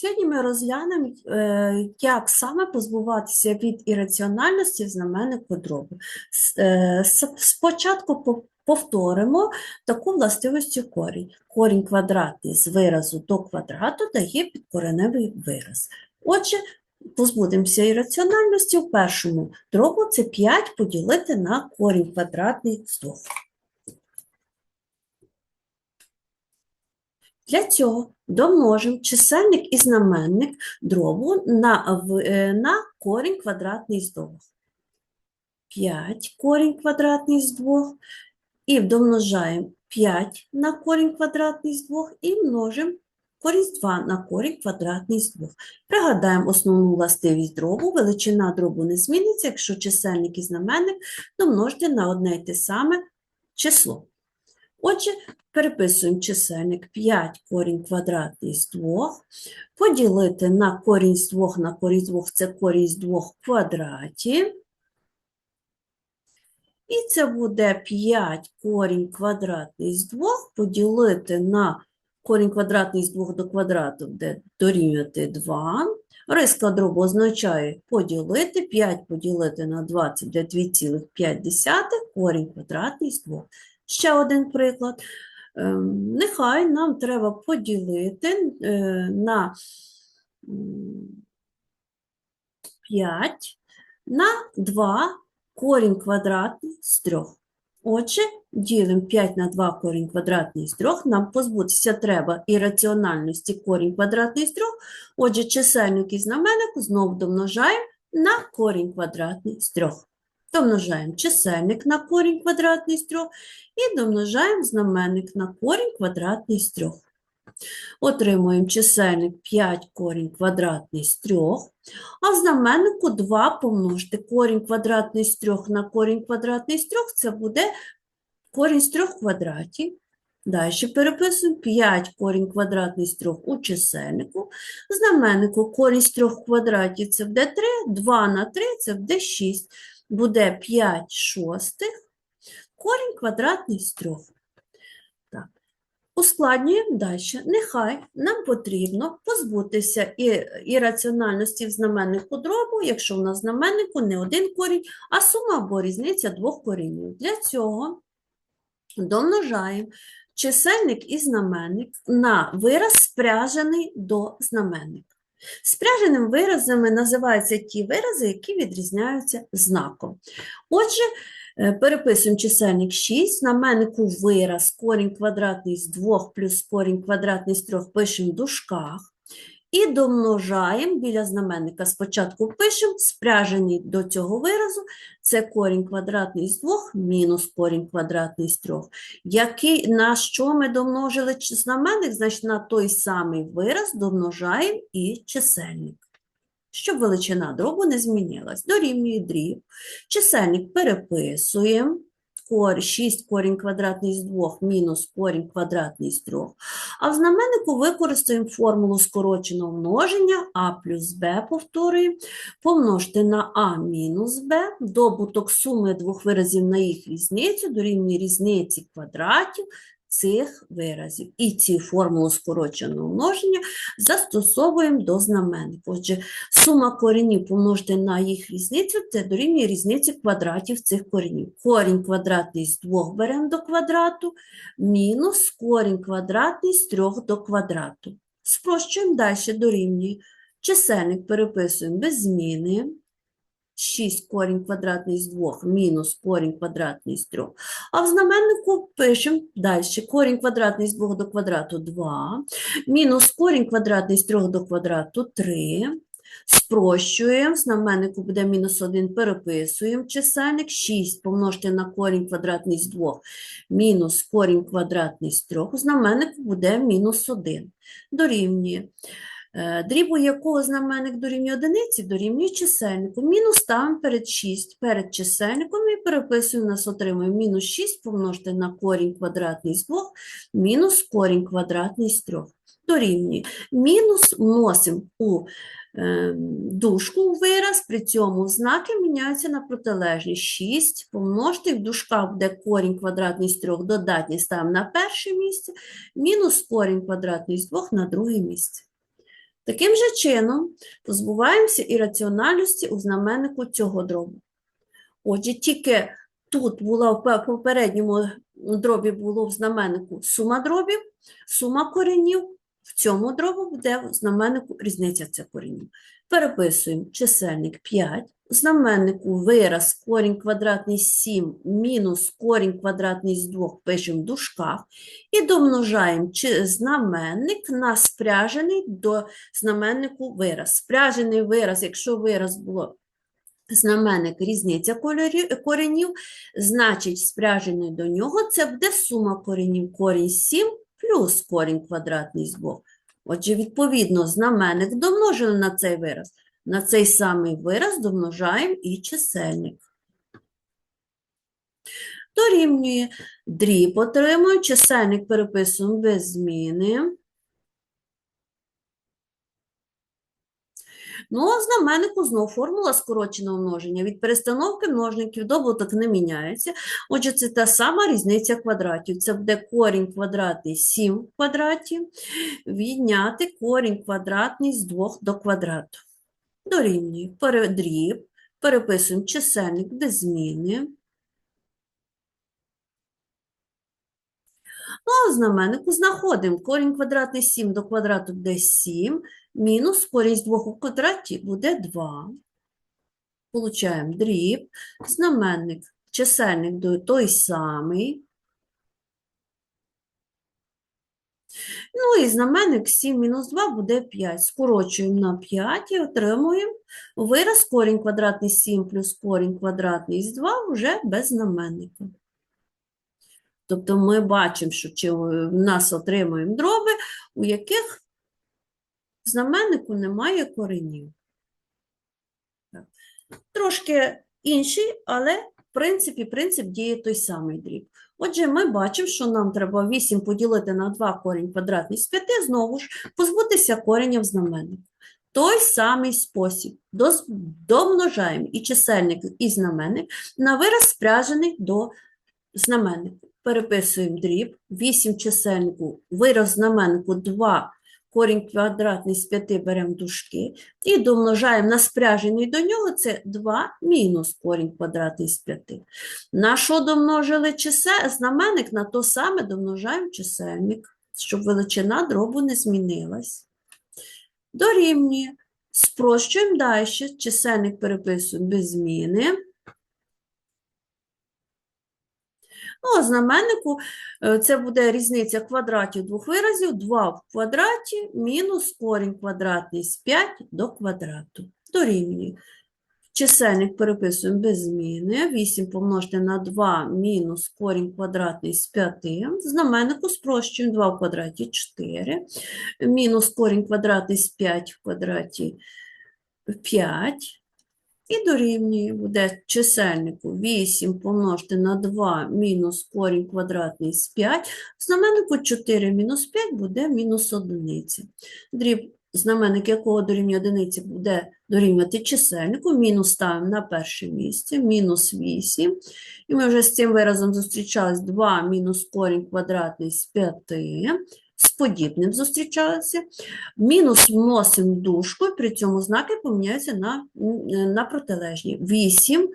Сьогодні ми розглянемо, е, як саме позбуватися від ірраціональності знаменнику дробу. С- е, Спочатку повторимо таку властивість корінь. Корінь квадратний з виразу до квадрату дає підкореневий вираз. Отже, позбудемося ірраціональності в першому дробу це 5 поділити на корінь квадратний з 2. Для цього домножимо чисельник і знаменник дробу на, е, на корінь квадратний з 2. 5 корінь квадратний з 2 і домножаємо 5 на корінь квадратний з 2 і множимо корінь з 2 на корінь квадратний з 2. Пригадаємо основну властивість дробу. Величина дробу не зміниться, якщо чисельник і знаменник домножити на одне й те саме число. Отже, переписуємо чисельник 5 корінь квадратний з 2, поділити на корінь з 2 на корінь з 2 – це корінь з 2 в квадраті. І це буде 5 корінь квадратний з 2 поділити на корінь квадратний з 2 до квадрату, буде дорівнювати 2. Риска дробу означає поділити, 5 поділити на 20 буде 2,5, корінь квадратний з 2. Ще один приклад. Ем, Нехай нам треба поділити е, на 5 на 2 корінь квадратний з 3. Отже, ділимо 5 на 2 корінь квадратний з 3. Нам позбутися треба ірраціональності корінь квадратний з 3. Отже, чисельник і знаменник знову домножаємо на корінь квадратний з 3. Домножаємо чисельник на корінь квадратний з 3 і домножаємо знаменник на корінь квадратний з 3. Отримуємо чисельник 5 корінь квадратний з 3, а в знаменнику 2 помножити корінь квадратний з 3 на корінь квадратний з 3, це буде корінь з 3 в квадраті. Далі переписуємо 5 корінь квадратний з 3 у чисельнику. В знаменнику корінь з 3 в квадраті це буде 3, 2 на 3 це буде 6. Буде 5 шостих, корінь квадратний з 3. Так. Ускладнюємо далі. Нехай нам потрібно позбутися і, ірраціональності в знаменнику дробу, якщо в нас знаменнику не один корінь, а сума або різниця двох корінів. Для цього домножаємо чисельник і знаменник на вираз спряжений до знаменника. Спряженим виразами називаються ті вирази, які відрізняються знаком. Отже, е, переписуємо чисельник 6, на меннику вираз корінь квадратний з 2 плюс корінь квадратний з 3 пишемо в дужках і домножаємо біля знаменника. Спочатку пишемо спряжений до цього виразу, це корінь квадратний з 2 мінус корінь квадратний з 3. Який, на що ми домножили знаменник, значить на той самий вираз домножаємо і чисельник. Щоб величина дробу не змінилась. Дорівнює дріб. Чисельник переписуємо. Кор, 6 корінь квадратний з 2 мінус корінь квадратний з 3. А в знаменнику використаємо формулу скороченого множення а плюс Б повторюємо, помножити на а мінус Б, добуток суми двох виразів на їх різницю дорівнює різниці квадратів цих виразів. І ці формулу скороченого множення застосовуємо до знаменника. Отже, сума коренів помножити на їх різницю це дорівнює різниці квадратів цих коренів. Корінь квадратний з 2 беремо до квадрату, мінус корінь квадратний з 3 до квадрату. Спрощуємо далі дорівнює. Чисельник переписуємо без зміни. 6 корінь квадратний з 2 мінус корінь квадратний з 3. А в знаменнику пишемо далі. Корінь квадратний з 2 до квадрату 2, мінус корінь квадратний з 3 до квадрату 3. Спрощуємо, знаменнику буде мінус 1, переписуємо чисельник, 6 помножити на корінь квадратний з 2, мінус корінь квадратний з 3, у знаменнику буде мінус 1. Дорівнює. Е, Дрібу якого знаменник дорівнює одиниці, дорівнює чисельнику. Мінус ставимо перед 6, перед чисельником і переписуємо, нас отримуємо мінус 6 помножити на корінь квадратний з 2, мінус корінь квадратний з 3. Дорівнює. Мінус вносимо у е, дужку у вираз, при цьому знаки міняються на протилежні. 6 помножити, в дужках буде корінь квадратний з 3, додатній ставимо на перше місце, мінус корінь квадратний з 2 на друге місце. Таким же чином позбуваємося ірраціональності у знаменнику цього дробу. Отже, тільки тут була в попередньому дробі було в знаменнику сума дробів, сума коренів, в цьому дробі буде в знаменнику різниця цих коренів. Переписуємо чисельник 5, знаменнику вираз корінь квадратний з 7 мінус корінь квадратний з 2 пишемо в дужках і домножаємо чи- знаменник на спряжений до знаменнику вираз. Спряжений вираз, якщо вираз було знаменник різниця коренів, значить спряжений до нього це буде сума коренів корінь 7 плюс корінь квадратний з 2. Отже, відповідно, знаменник домножили на цей вираз. На цей самий вираз домножаємо і чисельник. Дорівнює дріб отримуємо, чисельник переписуємо без зміни. Ну, а знаменнику знову формула скороченого множення. Від перестановки множників добуток не міняється. Отже, це та сама різниця квадратів. Це буде корінь квадратний 7 в квадраті, відняти корінь квадратний з 2 до квадрату. Дорівнює передріб, переписуємо чисельник без зміни. Ну, а знаменнику знаходимо корінь квадратний 7 до квадрату буде 7, мінус корінь з 2 у квадраті буде 2. Получаємо дріб, знаменник, чисельник той самий. Ну і знаменник 7 мінус 2 буде 5. Скорочуємо на 5 і отримуємо вираз корінь квадратний 7 плюс корінь квадратний з 2 вже без знаменника. Тобто ми бачимо, що чи в нас отримуємо дроби, у яких знаменнику немає коренів. Трошки інший, але в принципі принцип діє той самий дріб. Отже, ми бачимо, що нам треба 8 поділити на 2 корінь квадратний з 5, знову ж позбутися кореня в знаменнику. Той самий спосіб. Домножаємо і чисельник, і знаменник на вираз спряжений до знаменнику. Переписуємо дріб, 8 чисельнику, вираз знаменнику 2, корінь квадратний з 5 беремо дужки і домножаємо на спряжений до нього, це 2 мінус корінь квадратний з 5. На що домножили чисе, знаменник, на то саме домножаємо чисельник, щоб величина дробу не змінилась. Дорівнює. Спрощуємо далі, чисельник переписуємо без зміни. Ну, а знаменнику е, це буде різниця квадратів двох виразів, 2 в квадраті мінус корінь квадратний з 5 до квадрату. Дорівнює. Чисельник переписуємо без зміни. 8 помножити на 2 мінус корінь квадратний з 5. Знаменнику спрощуємо 2 в квадраті 4. Мінус корінь квадратний з 5 в квадраті 5. І дорівнює буде чисельнику 8 помножити на 2 мінус корінь квадратний з 5. В знаменнику 4 мінус 5 буде мінус 1. Дріб, знаменник якого дорівнює одиниці буде дорівнювати чисельнику. Мінус ставимо на перше місце, мінус 8. І ми вже з цим виразом зустрічались 2 мінус корінь квадратний з 5. Подібним зустрічалися. Мінус вносимо дужку, і при цьому знаки поміняються на, на протилежні. 8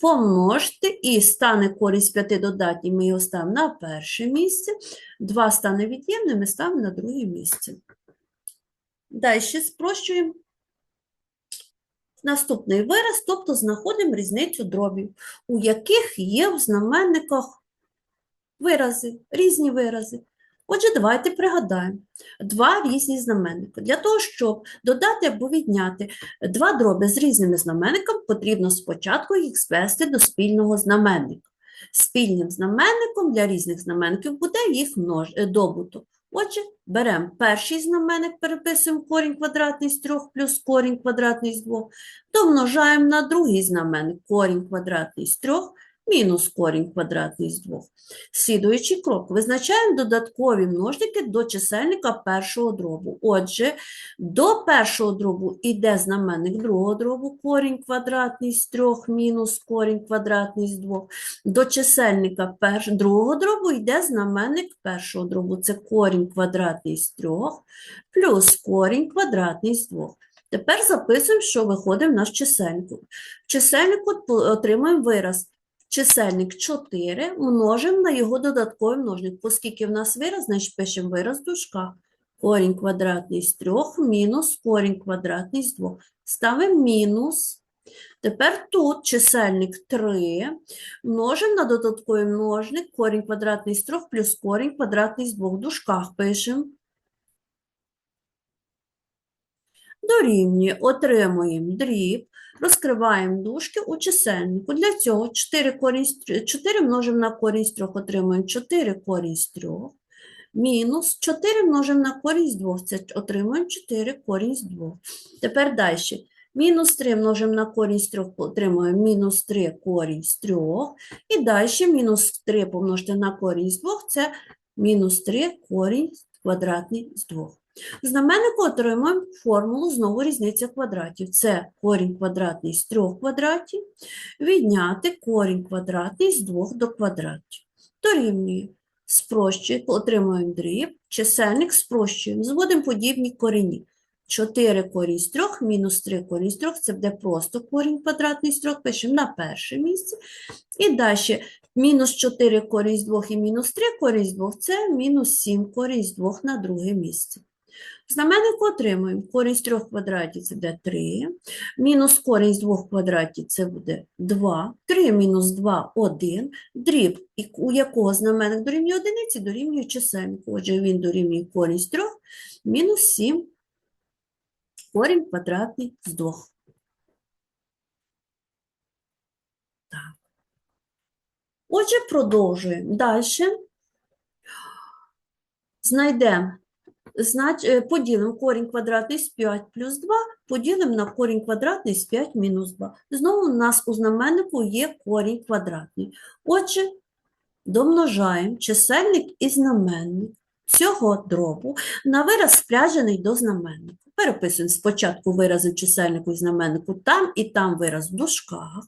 помножити і стане з 5 додатній, ми його ставимо на перше місце. 2 стане від'ємним, ми ставимо на друге місце. Далі спрощуємо наступний вираз, тобто знаходимо різницю дробів, у яких є в знаменниках вирази, різні вирази. Отже, давайте пригадаємо два різні знаменники. Для того, щоб додати або відняти два дроби з різними знаменниками, потрібно спочатку їх звести до спільного знаменника. Спільним знаменником для різних знаменників буде їх множ... е, добуток. Отже, беремо перший знаменник, переписуємо корінь квадратний з 3 плюс корінь квадратний з 2, домножаємо на другий знаменник корінь квадратний з 3 мінус корінь квадратний з 2. Слідуючий крок. Визначаємо додаткові множники до чисельника першого дробу. Отже, до першого дробу йде знаменник другого дробу, корінь квадратний з 3 мінус корінь квадратний з 2. До чисельника перш... другого дробу йде знаменник першого дробу. Це корінь квадратний з 3 плюс корінь квадратний з 2. Тепер записуємо, що виходить в наш чисельник. В чисельнику отримуємо вираз. Чисельник 4 множимо на його додатковий множник. Оскільки в нас вираз, значить пишемо вираз в дужках. Корінь квадратний з 3 мінус корінь квадратний з 2. Ставимо мінус. Тепер тут чисельник 3 множимо на додатковий множник корінь квадратний з 3 плюс корінь квадратний з 2. В дужках пишемо. Дорівнює, отримуємо дріб, розкриваємо дужки у чисельнику. Для цього 4, корінь, 4 множимо на корінь з 3, отримуємо 4 корінь з 3, мінус 4 множимо на корінь з 2, це отримуємо 4 корінь з 2. Тепер далі. Мінус 3 множимо на корінь з 3, отримуємо мінус 3 корінь з 3. І далі мінус 3 помножити на корінь з 2, це мінус 3 корінь квадратний з 2. Знаменнику отримуємо формулу знову різниця квадратів. Це корінь квадратний з 3 квадратів, відняти корінь квадратний з 2 до квадратів. Дорівнює. Спрощуємо, отримуємо дріб, чисельник спрощуємо, зводимо подібні корені. 4 корінь з 3 мінус 3 корінь з 3 це буде просто корінь квадратний з 3, пишемо на перше місце. І далі мінус 4 корінь з 2 і мінус 3 корінь з 2 це мінус 7 корінь з 2 на друге місце. В знаменнику отримуємо з 3 квадратів це буде 3, мінус з 2 квадратів це буде 2, 3 мінус 2 – 1, дріб, у якого знаменник дорівнює одиниці, дорівнює чисельнику. Отже, він дорівнює з 3 мінус 7 корінь квадратний з 2. Так. Отже, продовжуємо. Далі знайдемо Знач... е, Поділимо корінь квадратний з 5 плюс 2, поділимо на корінь квадратний з 5 мінус 2. Знову у нас у знаменнику є корінь квадратний. Отже, домножаємо чисельник і знаменник цього дробу на вираз спряжений до знаменника. Переписуємо спочатку вирази чисельнику і знаменнику там і там вираз в дужках.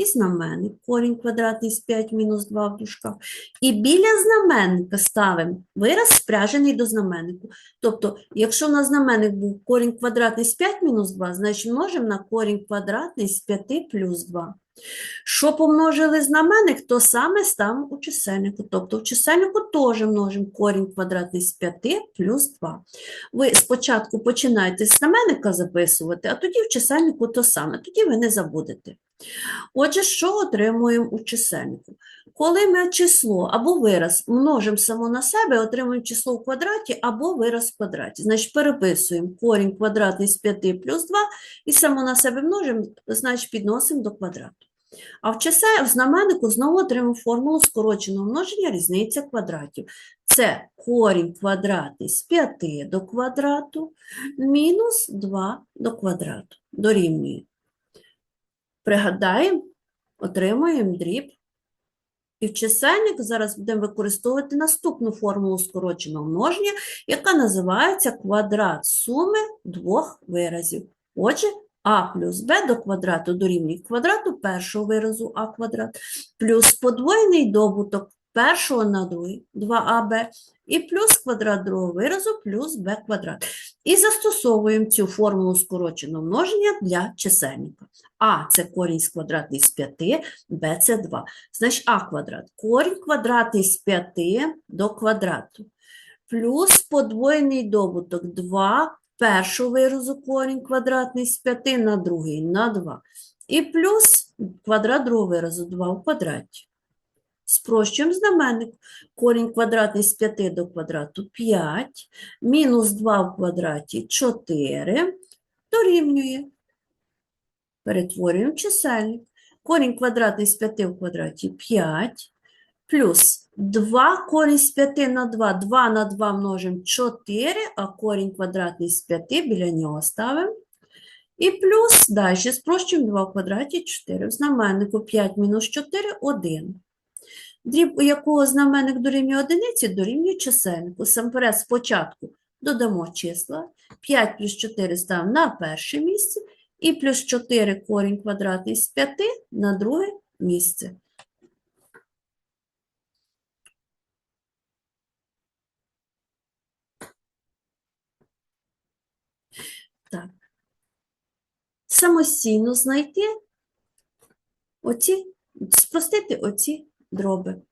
І знаменник корінь квадратний з 5 мінус 2 в дужках. І біля знаменника ставимо вираз спряжений до знаменнику. Тобто, якщо на знаменник був корінь квадратний з 5 мінус 2, значить множимо на корінь квадратний з 5 плюс 2. Що помножили знаменник, то саме ставимо у чисельнику. Тобто в чисельнику теж множимо корінь квадратний з 5 плюс 2. Ви спочатку починаєте з знаменника записувати, а тоді в чисельнику то саме. Тоді ви не забудете. Отже, що отримуємо у чисельнику? Коли ми число або вираз множимо само на себе, отримуємо число в квадраті або вираз в квадраті. Значить, переписуємо корінь квадратний з 5 плюс 2 і само на себе множимо, значить підносимо до квадрату. А в чисе, в знаменнику знову отримаємо формулу скороченого множення різниця квадратів. Це корінь квадратний з 5 до квадрату мінус 2 до квадрату. Дорівнює. Пригадаємо, отримуємо дріб. І в чисельник зараз будемо використовувати наступну формулу скороченого множення, яка називається квадрат суми двох виразів. Отже, а плюс b до квадрату дорівнює квадрату першого виразу а квадрат, плюс подвоєний добуток першого на другий 2аб, і плюс квадрат другого виразу плюс b квадрат. І застосовуємо цю формулу скороченого множення для чисельника. А – це корінь з квадратний з 5, b – це 2. Значить, а квадрат. Корінь квадратний з 5 до квадрату. Плюс подвоєний добуток 2 першого виразу корінь квадратний з 5 на другий на 2. І плюс квадрат другого виразу 2 в квадраті. Спрощуємо знаменник. Корінь квадратний з 5 до квадрату 5, мінус 2 в квадраті 4, дорівнює. Перетворюємо чисельник. Корінь квадратний з 5 в квадраті 5, плюс 2 корінь з 5 на 2, 2 на 2 множимо 4, а корінь квадратний з 5 біля нього ставимо. І плюс, далі спрощуємо 2 в квадраті 4. В знаменнику 5 мінус 4 – 1. Дріб, у якого знаменник дорівнює одиниці, дорівнює чисельнику. Самперед спочатку додамо числа. 5 плюс 4 ставимо на перше місце. І плюс 4 корінь квадратний з 5 на друге місце. Так. Самостійно знайти оці, спростити оці дроби.